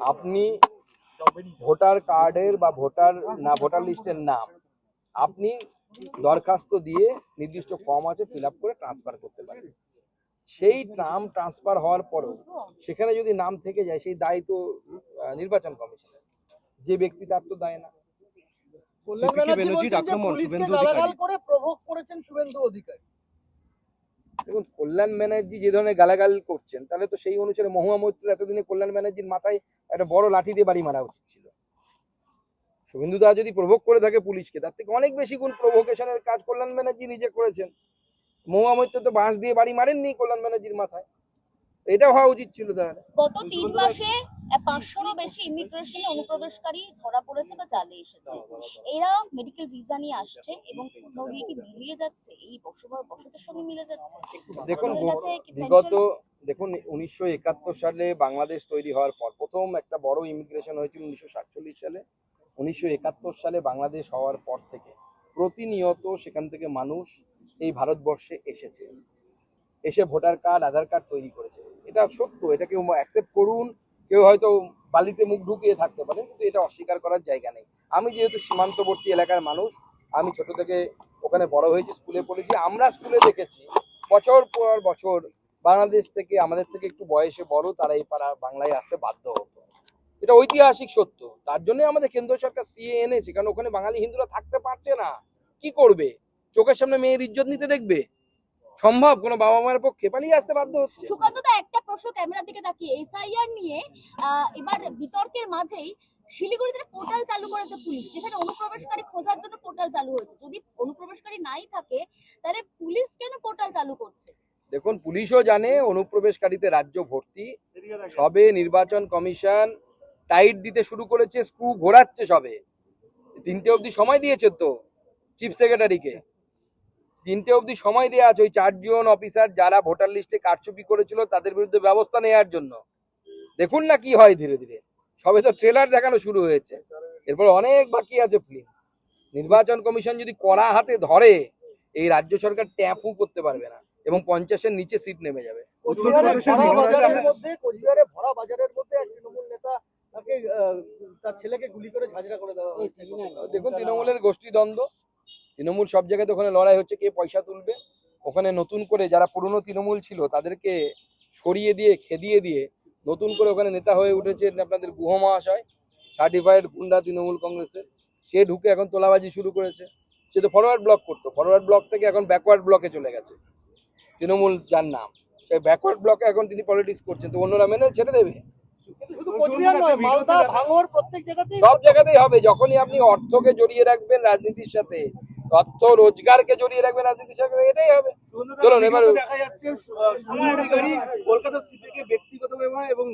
আপনি ভোটার কার্ডের বা ভোটার না ভোটার লিস্টের নাম আপনি দরখাস্ত দিয়ে নির্দিষ্ট ফর্ম আছে ফিল করে ট্রান্সফার করতে পারেন। সেই নাম ট্রান্সফার হওয়ার পরও সেখানে যদি নাম থেকে যায় সেই দায় তো আহ, নির্বাচন কমিশনের। যে ব্যক্তি তার তো দায় না। কল্যাণ ব্যানার্জি বলছেন যে পুলিশকে গালাগাল করে প্রভোগ করেছেন শুভেন্দু অধিকারী। দেখুন কল্যাণ ব্যানার্জি যে ধরনের গালাগাল করছেন তাহলে তো সেই অনুসারে মহুয়া মৈত্র এতদিনে কল্যাণ ব্যানার্জির মাথায় একটা বড় লাঠি দিয়ে বাড়ি মারা উচিত ছিল। শুভেন্দু দা যদি প্রভোগ করে থাকে পুলিশকে তার থেকে অনেক বেশি গুণ প্রভোকেশনের কাজ কল্যাণ ব্যানার্জি নিজে করেছেন। মহুয়া মৈত্র তো বাঁশ দিয়ে বাড়ি মারেননি কল্যাণ ব্যানার্জির মাথায়। এটা হওয়া উচিত ছিল তাহলে। গত তিন মাসে পাঁচশোরও বেশি ইমিগ্রেশনে অনুপ্রবেশকারী ধরা পড়েছে বা জালে এসেছে। এরা মেডিকেল ভিসা নিয়ে আসছে এবং কোথাও গিয়ে কি মিলিয়ে যাচ্ছে? এই বসবাস বসতের সঙ্গে মিলে যাচ্ছে? দেখুন বিগত দেখুন উনিশশো একাত্তর সালে বাংলাদেশ তৈরি হওয়ার পর প্রথম একটা বড় ইমিগ্রেশন হয়েছিল উনিশশো সাতচল্লিশ সালে। উনিশশো একাত্তর সালে বাংলাদেশ হওয়ার পর থেকে প্রতিনিয়ত সেখান থেকে মানুষ এই ভারতবর্ষে এসেছে। এসে ভোটার কার্ড আধার কার্ড তৈরি করেছে। এটা সত্য এটা কেউ অ্যাকসেপ্ট করুন। কেউ হয়তো বালিতে মুখ ঢুকিয়ে থাকতে পারেন কিন্তু এটা অস্বীকার করার জায়গা নেই। আমি যেহেতু সীমান্তবর্তী এলাকার মানুষ, আমি ছোট থেকে ওখানে বড় হয়েছি, স্কুলে পড়েছি, আমরা স্কুলে দেখেছি, বছর পর বছর বাংলাদেশ থেকে, আমাদের থেকে একটু বয়সে বড়, তারা এই পাড়া বাংলায় আসতে বাধ্য হতো। এটা ঐতিহাসিক সত্য, তার জন্য আমাদের কেন্দ্র সরকার সিএ এনেছে, কারণ ওখানে বাঙালি হিন্দুরা থাকতে পারছে না। কি করবে? চোখের সামনে মেয়ের ইজ্জত নিতে দেখবে? সম্ভব? কোনো বাবা মায়ের পক্ষে? পালিয়ে আসতে বাধ্য হচ্ছে। সুকান্ত দা একটা প্রশ্ন ক্যামেরার দিকে তাকিয়ে। এসআইআর নিয়ে এবার বিতর্কের মাঝেই শিলিগুড়িতে পোর্টাল চালু করেছে পুলিশ। যেখানে অনুপ্রবেশকারী খোঁজার জন্য পোর্টাল চালু হয়েছে। যদি অনুপ্রবেশকারী নাই থাকে তাহলে পুলিশ কেন পোর্টাল চালু করছে? দেখুন পুলিশও জানে অনুপ্রবেশকারীতে রাজ্য ভর্তি। সবে নির্বাচন কমিশন টাইট দিতে শুরু করেছে স্ক্রু ঘোরাচ্ছে সবে। তিনটে অবধি সময় দিয়েছে তো চিফ সেক্রেটারিকে। তিনটে অবধি সময় দেওয়া আছে ওই চারজন অফিসার যারা ভোটার লিস্টে কারচুপি করেছিল তাদের বিরুদ্ধে ব্যবস্থা নেওয়ার জন্য। দেখুন না কি হয় ধীরে ধীরে। সবে তো ট্রেলার দেখানো শুরু হয়েছে। এরপর অনেক বাকি আছে ফিল্ম নির্বাচন কমিশন যদি কড়া হাতে ধরে এই রাজ্য সরকার ট্যাপও করতে পারবে না এবং পঞ্চাশের নিচে সিট নেমে যাবে। ভরা বাজারের মধ্যে এক তৃণমূল নেতা তার ছেলেকে গুলি করে ঝাঁঝরা করে দেওয়া দেখুন তৃণমূলের গোষ্ঠী দ্বন্দ্ব তৃণমূল সব জায়গাতে ওখানে লড়াই হচ্ছে কে পয়সা তুলবে? ওখানে নতুন করে যারা পুরনো তৃণমূল ছিল তাদেরকে সরিয়ে দিয়ে খেদিয়ে দিয়ে নতুন করে ওখানে নেতা হয়ে উঠেছে আপনাদের গুহ মহাশয় সার্টিফাইড গুন্ডা তৃণমূল কংগ্রেসের। সে ঢুকে এখন তোলাবাজি শুরু করেছে। সে তো ফরওয়ার্ড ব্লক করতো। ফরওয়ার্ড ব্লক থেকে এখন ব্যাকওয়ার্ড ব্লকে চলে গেছে। তৃণমূল যার নাম। সেই ব্যাকওয়ার্ড ব্লকে এখন তিনি পলিটিক্স করছেন। তো অন্যরা মেনে ছেড়ে দেবে। সব জায়গাতেই হবে। যখনই আপনি অর্থকে জড়িয়ে রাখবেন রাজনীতির সাথে অর্থ রোজগারকে জড়িয়ে রাখবে রাজনীতির সঙ্গে এটাই হবে। চলুন, এবার- দেখা যাচ্ছে কলকাতা সিপিকে ব্যক্তিগত ব্যবহার এবং